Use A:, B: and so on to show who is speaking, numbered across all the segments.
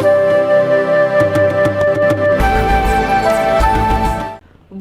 A: Thank you.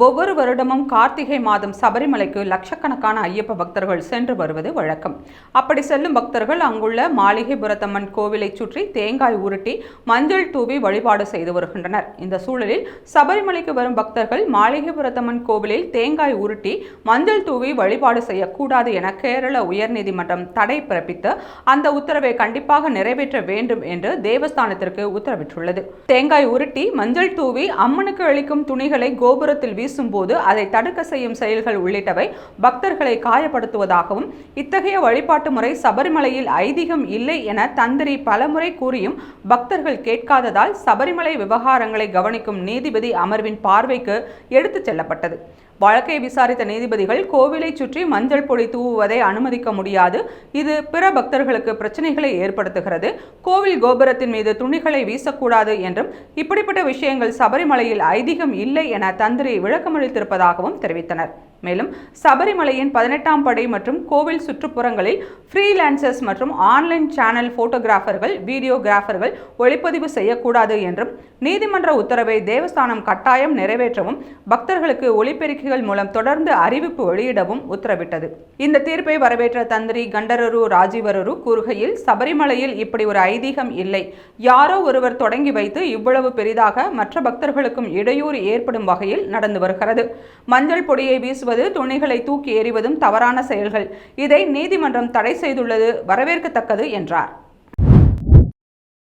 A: ஒவ்வொரு வருடமும் கார்த்திகை மாதம் சபரிமலைக்கு லட்சக்கணக்கான ஐயப்ப பக்தர்கள் சென்று வருவது வழக்கம். அப்படி செல்லும் பக்தர்கள் அங்குள்ள மாளிகைபுரத்தம்மன் கோவிலை சுற்றி தேங்காய் உருட்டி மஞ்சள் தூவி வழிபாடு செய்து வருகின்றனர். இந்த சூழலில் சபரிமலைக்கு வரும் பக்தர்கள் மாளிகைபுரத்தம்மன் கோவிலில் தேங்காய் உருட்டி மஞ்சள் தூவி வழிபாடு செய்யக்கூடாது என கேரள உயர்நீதிமன்றம் தடை பிறப்பித்து அந்த உத்தரவை கண்டிப்பாக நிறைவேற்ற வேண்டும் என்று தேவஸ்தானத்திற்கு உத்தரவிட்டுள்ளது. தேங்காய் உருட்டி மஞ்சள் தூவி அம்மனுக்கு அளிக்கும் துணிகளை கோபுரத்தில் வீசும்போது அதை தடுக்க செய்யும் செயல்கள் உள்ளிட்டவை பக்தர்களை காயப்படுத்துவதாகவும் இத்தகைய வழிபாட்டு முறை சபரிமலையில் ஐதீகம் இல்லை என தந்திரி பலமுறை கூறியும் பக்தர்கள் கேட்காததால் சபரிமலை விவகாரங்களை கவனிக்கும் நீதிபதி அமர்வின் பார்வைக்கு எடுத்துச் செல்லப்பட்டது. வழக்கை விசாரித்த நீதிபதிகள் கோவிலை சுற்றி மஞ்சள் பொடி தூவுவதை அனுமதிக்க முடியாது. இது பிற பக்தர்களுக்கு பிரச்சனைகளை ஏற்படுத்துகிறது. கோவில் கோபுரத்தின் மீது துணிகளை வீசக்கூடாது என்றும் இப்படிப்பட்ட விஷயங்கள் சபரிமலையில் ஐதீகம் இல்லை என தந்திரி விளக்கமளித்திருப்பதாகவும் தெரிவித்தனர். மேலும் சபரிமலையின் பதினெட்டாம் படை மற்றும் கோவில் சுற்றுப்புறங்களில் ஃப்ரீலான்சர்ஸ் மற்றும் ஆன்லைன் சேனல் போட்டோகிராஃபர்கள் வீடியோகிராஃபர்கள் ஒளிப்பதிவு செய்யக்கூடாது என்றும் நீதிமன்ற உத்தரவை தேவஸ்தானம் கட்டாயம் நிறைவேற்றவும் பக்தர்களுக்கு ஒளிப்பெருக்கிகள் மூலம் தொடர்ந்து அறிவிப்பு வெளியிடவும் உத்தரவிட்டது. இந்த தீர்ப்பை வரவேற்ற தந்திரி கண்டரரு ராஜீவரரு கூறுகையில் சபரிமலையில் இப்படி ஒரு ஐதீகம் இல்லை. யாரோ ஒருவர் தொடங்கி வைத்து இவ்வளவு பெரிதாக மற்ற பக்தர்களுக்கும் இடையூறு ஏற்படும் வகையில் நடந்து வருகிறது. மஞ்சள் பொடியை வீசுவது துணிகளை தூக்கி எறிவதும் தவறான செயல்கள். இதை நீதிமன்றம் தடை செய்துள்ளது வரவேற்கத்தக்கது என்றார்.